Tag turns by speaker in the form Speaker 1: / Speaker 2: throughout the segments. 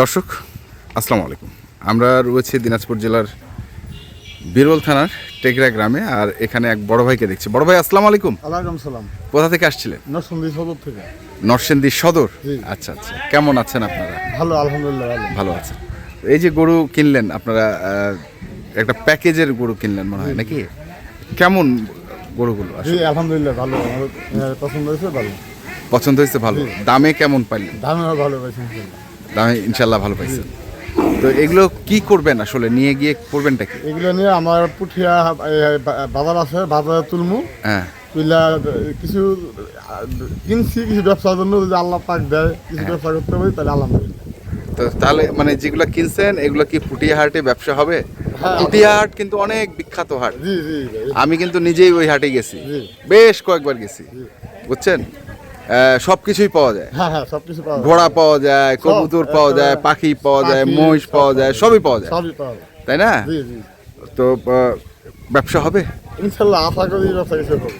Speaker 1: দর্শক আসসালামু আলাইকুম। আমরা রয়েছি দিনাজপুর জেলার বীরবল থানার টেকরা গ্রামে আর এখানে এক বড় ভাইকে দেখছি। বড় ভাই আসসালামু আলাইকুম।
Speaker 2: আলাইকুম সালাম।
Speaker 1: কোথা থেকে আসছিলেন?
Speaker 2: নরসিংদী সদর থেকে।
Speaker 1: নরসিংদী সদর? আচ্ছা আচ্ছা। কেমন আছেন আপনারা?
Speaker 2: ভালো আলহামদুলিল্লাহ ভালো।
Speaker 1: আছেন। এই যে গরু কিনলেন আপনারা একটা প্যাকেজের গরু কিনলেন মনে হয় নাকি? কেমন গরুগুলো
Speaker 2: আলহামদুলিল্লাহ ভালো। পছন্দ হয়েছে ভালো।
Speaker 1: পছন্দ হয়েছে ভালো। দামে কেমন পাইলেন?
Speaker 2: দামেও ভালো পাইছি ইনশাল্লাহ।
Speaker 1: ইনশাল্লাহ ভালো পাইছেন তো এগুলো কি করবেন আসলে? নিয়ে গিয়ে করবেনটা কি?
Speaker 2: এগুলো নিয়ে আমার পুঠিয়া বাজার আছে বাজারে তুলমু।
Speaker 1: হ্যাঁ।
Speaker 2: তুইলা কিছু কিনছি কিছু ব্যবসার জন্য যদি আল্লাহ পাক দেয় কিছু ব্যবসা করতে পারি তাহলে আলহামদুলিল্লাহ
Speaker 1: তো তাহলে মানে যেগুলো কিনছেন এগুলো কি পুটিয়া হাটে ব্যবসা হবে?
Speaker 2: হ্যাঁ।
Speaker 1: পুটিয়া হাট কিন্তু অনেক বিখ্যাত হাট। আমি কিন্তু নিজেই ওই হাটে গেছি। বেশ কয়েকবার গেছি। বুঝছেন? সব কিছুই পাওয়া যায়।
Speaker 2: হ্যাঁ হ্যাঁ সব কিছু পাওয়া যায়।
Speaker 1: ঘোড়া পাওয়া যায় কবুতর পাওয়া যায় পাখি পাওয়া যায় মহিষ পাওয়া যায় সবই পাওয়া যায়।
Speaker 2: সবই পাওয়া যায়।
Speaker 1: তাই না? তো ব্যবসা হবে?
Speaker 2: ইনশাল্লাহ আশা করি ব্যবসা কিছু করব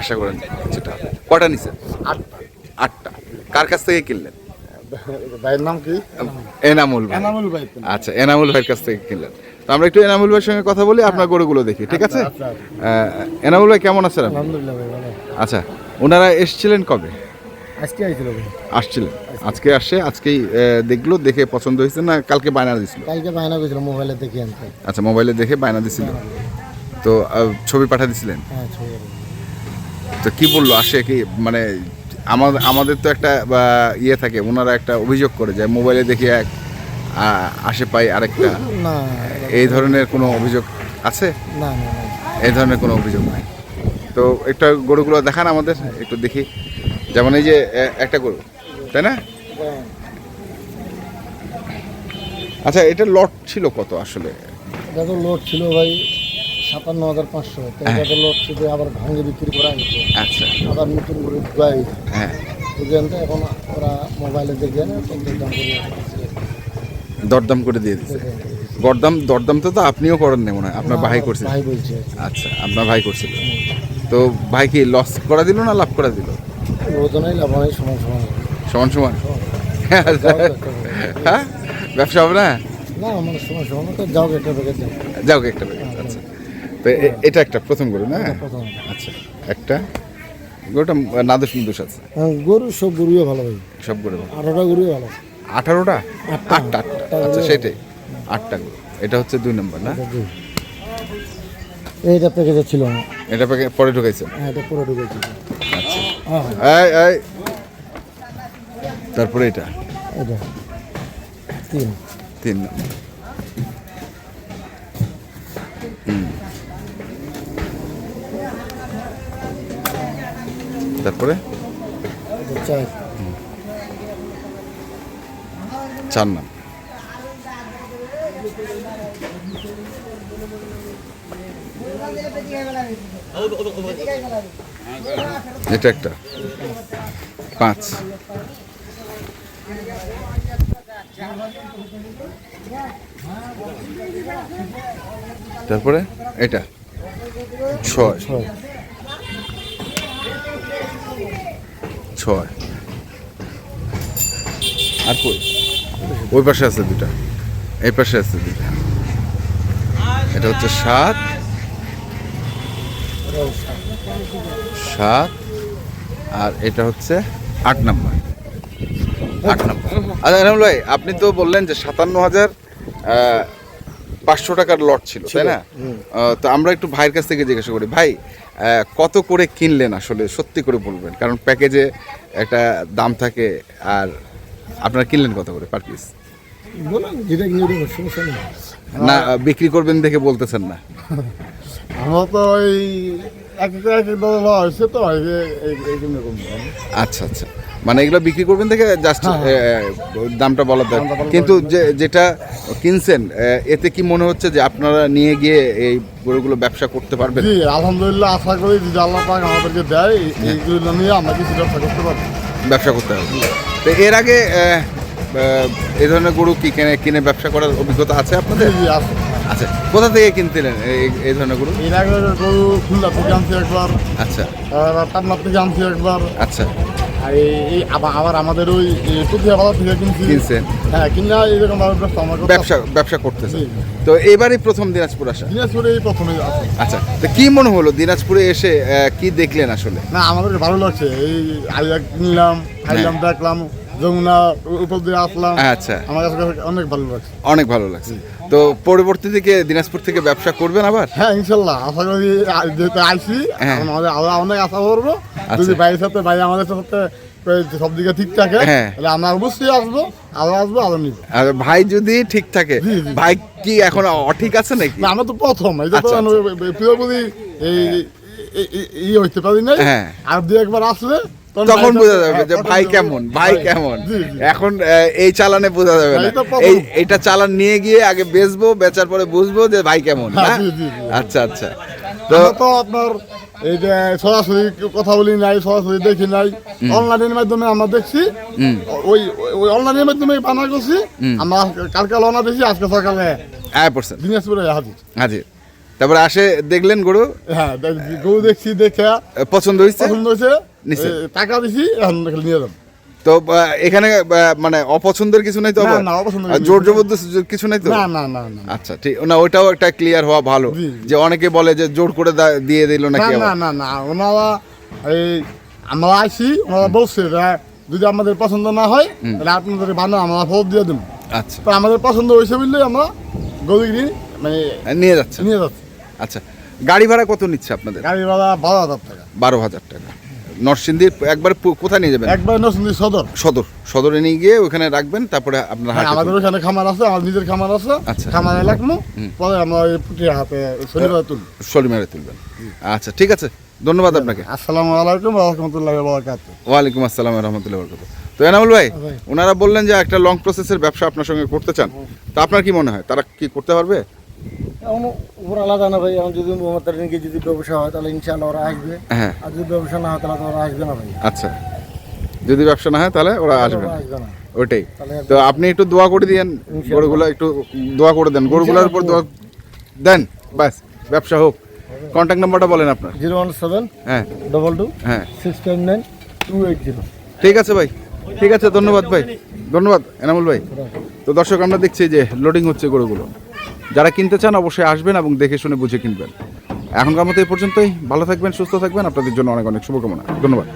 Speaker 1: আশা করেন সেটা কটা নিছেন?
Speaker 2: আটটা।
Speaker 1: আটটা। কার কাছ থেকে কিনলেন?
Speaker 2: ভাইয়ের নাম কি?
Speaker 1: এনামুল ভাই।
Speaker 2: এনামুল ভাই
Speaker 1: আচ্ছা এনামুল ভাইয়ের কাছ থেকে কিনলেন। তো আমরা একটু এনামুল ভাইয়ের সঙ্গে কথা বলি আপনার গরুগুলো দেখি ঠিক আছে?
Speaker 2: আচ্ছা,
Speaker 1: এনামুল ভাই কেমন আছেন
Speaker 2: আলহামদুলিল্লাহ ভাই
Speaker 1: আচ্ছা ওনারা এসছিলেন কবে?
Speaker 2: আজকে আইছিল
Speaker 1: আসছিলেন। আজকে আসে আজকেই দেখল দেখে পছন্দ হয়েছে না কালকে বায়না দিছিল?
Speaker 2: কালকে বায়না করেছিল মোবাইলে দেখে আনতে।
Speaker 1: আচ্ছা মোবাইলে দেখে বায়না দিছিল। তো ছবি পাঠা দিছিলেন
Speaker 2: হ্যাঁ ছবি
Speaker 1: তো কি বলল? আসে কি মানে আমাদের আমাদের তো একটা ইয়ে থাকে ওনারা একটা অভিযোগ করে যায় মোবাইলে দেখে এক আ- আসে পাই আরেকটা।
Speaker 2: না
Speaker 1: এই ধরনের কোনো অভিযোগ আছে?
Speaker 2: না।
Speaker 1: এই ধরনের কোনো অভিযোগ নাই? তো একটা গরুগুলো দেখান আমাদের একটু দেখি। যেমন এই যে একটা গরু তাই না? আচ্ছা এটা লট ছিল কত আসলে?
Speaker 2: তো লোড ছিল ভাই সাতান্ন হাজার পাঁচশো। তো এটা লোড ছিল আবার ভাঙে বিক্রি করা হয়েছে।
Speaker 1: আচ্ছা।
Speaker 2: আবার নতুন করে ঢুকাই।
Speaker 1: হ্যাঁ।
Speaker 2: এখন ওরা মোবাইলে দেখে না করে
Speaker 1: দরদাম করে দিয়ে দিচ্ছে গরদাম দরদাম তো তো আপনিও করেন না মনে হয় আপনার ভাই
Speaker 2: বলছে।
Speaker 1: আচ্ছা আপনার ভাই করছিল। তো ভাই কি লস করা দিল না লাভ করা দিল?
Speaker 2: ওজনেই লাভ হয় সমান সমান।
Speaker 1: সমান সমান? হ্যাঁ? ব্যবসা হবে না?
Speaker 2: না মানে সমান সমান তো যাও একটা প্যাকেট যাও
Speaker 1: একটা প্যাকেট আচ্ছা। তো এ- এটা একটা প্রথম গরু না?
Speaker 2: প্রথম।
Speaker 1: আচ্ছা একটা। গরুটা নাদুস নুদুস আছে?
Speaker 2: হ্যাঁ, গরু সব গরুই ভালো ভাই
Speaker 1: সব গরু
Speaker 2: আঠারোটা গরুই ভালো।
Speaker 1: আঠারোটা?
Speaker 2: আটটা।
Speaker 1: আটটা আচ্ছা সেটাই। আটটা গরু। এটা হচ্ছে দুই নম্বর না।
Speaker 2: এইটা প্যাকেজে ছিল না
Speaker 1: এটা পরে ঢুকাইছেন
Speaker 2: হ্যাঁ এটা পুরো ঢুকেছি
Speaker 1: আচ্ছা।
Speaker 2: হ্যাঁ
Speaker 1: এই এই। তারপরে এটা?
Speaker 2: এটা। তিন।
Speaker 1: তিন। তারপরে?
Speaker 2: চার
Speaker 1: নাম। এটা একটা। পাঁচ। তারপরে এটা। ছয়।
Speaker 2: ছয়।
Speaker 1: আর কই? ওই পাশে আছে দুটা। এই পাশে আছে দুটা। এটা হচ্ছে সাত।
Speaker 2: সাত।
Speaker 1: আর এটা হচ্ছে আট নাম্বার। আট নাম্বার। আচ্ছা এনামুল ভাই আপনি তো বললেন যে সাতান্ন হাজার পাঁচশো টাকার লট ছিল তাই না? তো আমরা একটু ভাইয়ের কাছ থেকে জিজ্ঞাসা করি ভাই কত করে কিনলেন আসলে? সত্যি করে বলবেন কারণ প্যাকেজে একটা দাম থাকে আর আপনারা কিনলেন কত করে পার পিস?
Speaker 2: বলুন যেটা কিনে দেবো সমস্যা নেই?
Speaker 1: না বিক্রি করবেন দেখে বলতেছেন না।
Speaker 2: আমার তো ওই এক এক লওয়া হয়েছে তো
Speaker 1: আচ্ছা আচ্ছা। মানে এগুলো বিক্রি করবেন দেখে জাস্ট দামটা বলার দরকার।
Speaker 2: দামটা বলার
Speaker 1: কিন্তু যে যেটা কিনছেন এতে কি মনে হচ্ছে যে আপনারা নিয়ে গিয়ে এই গরুগুলো ব্যবসা করতে পারবেন?
Speaker 2: জি আলহামদুলিল্লাহ আশা করি যদি আল্লাহ পাক আমাদেরকে দেয় এইগুলো নিয়ে আমরা কিছু ব্যবসা করতে পারব।
Speaker 1: ব্যবসা করতে হবে তো এর আগে এই ধরনের গরু কি কিনে কিনে ব্যবসা করার অভিজ্ঞতা আছে আপনাদের? আচ্ছা কোথা থেকে কিনতেলেন এই- ধরনের গরু?
Speaker 2: এর আগে গরু খুলনা থেকে আনছি একবার।
Speaker 1: আচ্ছা।
Speaker 2: পাটনা থেকে আনছি একবার।
Speaker 1: আচ্ছা।
Speaker 2: আর এই- আবার আমাদের ওই পুতিয়া বাজার থেকে কিনছি।
Speaker 1: কিনছেন।
Speaker 2: হ্যাঁ কিনা ভাবে ব্যবসা
Speaker 1: ব্যবসা। তো এবারই প্রথম দিনাজপুর আসা?
Speaker 2: দিনাজপুরে এই প্রথমে
Speaker 1: আচ্ছা তো কি মনে হলো দিনাজপুরে এসে কি দেখলেন আসলে?
Speaker 2: না আমাদের ভালো লাগছে। এই আইয়া কিনলাম খাইলাম দেখলাম। যমুনা উপর দিয়ে আসলাম।
Speaker 1: আচ্ছা।
Speaker 2: আমার কাছে অনেক ভালো লাগছে।
Speaker 1: অনেক ভালো লাগছে। তো পরবর্তী থেকে দিনাজপুর থেকে ব্যবসা করবেন আবার?
Speaker 2: হ্যাঁ ইনশাল্লাহ। আশা করি আ- যেহেতু আইসি
Speaker 1: হ্যাঁ।
Speaker 2: আমাদের আমরা অনেক আশা করব।
Speaker 1: আচ্ছা।
Speaker 2: যদি ভাইয়ের সাথে ভাই আমাদের সাথে সব দিকে ঠিক থাকে
Speaker 1: হ্যাঁ।
Speaker 2: তাহলে আমরা অবশ্যই আসব। আরও আসব আরও নিবো।
Speaker 1: আর ভাই যদি ঠিক থাকে। ভাই কি এখন অঠিক আছে নাকি?
Speaker 2: না আমরা তো প্রথম। এই যে তো
Speaker 1: আচ্ছা,
Speaker 2: পুরোপুরি এই এই- ই হইতে পারি নাই।
Speaker 1: হ্যাঁ।
Speaker 2: আর দু একবার আসলে
Speaker 1: তখন বোঝা যাবে
Speaker 2: হ্যাঁ,
Speaker 1: যে ভাই কেমন ভাই কেমন। এখন এই চালানে বোঝা যাবে না।
Speaker 2: এই
Speaker 1: এটা চালান নিয়ে গিয়ে আগে বেচবো বেচার পরে বুঝব যে ভাই কেমন
Speaker 2: হ্যাঁ, জি।
Speaker 1: আচ্ছা আচ্ছা। তো
Speaker 2: তো আপনার এই যে সরাসরি কথা বলি নাই সরাসরি দেখি নাই। অনলাইনের মাধ্যমে আমরা দেখছি। ওই ওই অনলাইনের মাধ্যমে বানা করছি। আমরা কালকে রওনা দিয়েছি আজকে সকালে
Speaker 1: আয় পড়ছেন।
Speaker 2: দিনাজপুরে হাজির।
Speaker 1: হাজির। তারপরে আসে দেখলেন গরু?
Speaker 2: হ্যাঁ গরু দেখছি দেখে
Speaker 1: পছন্দ হয়েছে?
Speaker 2: পছন্দ হয়েছে।
Speaker 1: নিশ্চয়।
Speaker 2: টাকা দিছি এখন নিয়ে যাব।
Speaker 1: তো এখানে মানে অপছন্দের কিছু নাই তো
Speaker 2: না? না,
Speaker 1: জোর জবরদস্ত কিছু নাই তো?
Speaker 2: না না না না।
Speaker 1: আচ্ছা ঠিক না ওইটাও একটা ক্লিয়ার হওয়া ভালো। যে অনেকে বলে যে জোর করে দিয়ে দিল নাকি
Speaker 2: না না না ওনারা এই আমরা আইসি ওনারা বলছে যদি আমাদের পছন্দ না হয় তাহলে আপনাদের বানা আমরা ফোন দিয়ে দেবো
Speaker 1: আচ্ছা।
Speaker 2: তো আমাদের পছন্দ হয়েছে বললে আমরা গরুগিরি মানে
Speaker 1: নিয়ে যাচ্ছে।
Speaker 2: নিয়ে যাচ্ছি।
Speaker 1: আচ্ছা গাড়ি ভাড়া কত নিচ্ছে আপনাদের?
Speaker 2: গাড়ি ভাড়া বারো হাজার টাকা।
Speaker 1: বারো হাজার টাকা। নরসিংদীর একবার কোথায় নিয়ে যাবেন?
Speaker 2: একবার নসুন্দি সদর।
Speaker 1: সদর। সদরে নিয়ে গিয়ে ওখানে রাখবেন তারপরে আপনার
Speaker 2: হ্যাঁ,
Speaker 1: হাটে
Speaker 2: আমাদের ওখানে খামার আছে আমার নিজের খামার আছে।
Speaker 1: আচ্ছা।
Speaker 2: খামারে লাগবো পরে আমরা পুটিয়া হাতে শনিবার তুলব।
Speaker 1: শনিবারে তুলবেন। আচ্ছা ঠিক আছে। ধন্যবাদ আপনাকে।
Speaker 2: আসসালামু আলাইকুম রহমতুল্লাহ বরকাত
Speaker 1: ওয়ালাইকুম আসসালাম রহমতুল্লাহ বরকত তো এনামুল ভাই ওনারা বললেন যে একটা লং প্রসেসের ব্যবসা আপনার সঙ্গে করতে চান। তা আপনার কি মনে হয়? তারা কি করতে পারবে?
Speaker 3: এখন ওরা আলাদা না ভাই এখন যদি মোহাম্মদ আলীকে যদি ব্যবসা হয় তাহলে ইনশাআল্লাহ ওরা আসবে।
Speaker 1: হ্যাঁ।
Speaker 3: আর যদি ব্যবসা না হয় তাহলে তো ওরা আসবে না ভাই।
Speaker 1: আচ্ছা। যদি ব্যবসা না হয় তাহলে ওরা আসবে না। ওইটাই। তো আপনি একটু দোয়া করে দিয়েন গরুগুলো একটু দোয়া করে দেন। গরুগুলোর উপর দোয়া দেন ব্যাস ব্যবসা হোক। কন্ট্যাক্ট নাম্বারটা বলেন আপনার।
Speaker 3: জিরো ওয়ান সেভেন
Speaker 1: হ্যাঁ।
Speaker 3: ডবল টু
Speaker 1: হ্যাঁ।
Speaker 3: Six five nine two eight zero.
Speaker 1: ঠিক আছে ভাই। ঠিক আছে ধন্যবাদ ভাই। ধন্যবাদ এনামুল ভাই। তো দর্শক আমরা দেখছি যে লোডিং হচ্ছে গরুগুলো। যারা কিনতে চান অবশ্যই আসবেন এবং দেখে শুনে বুঝে কিনবেন। এখনকার মতো এই পর্যন্তই। ভালো থাকবেন, সুস্থ থাকবেন। আপনাদের জন্য অনেক অনেক শুভকামনা। ধন্যবাদ।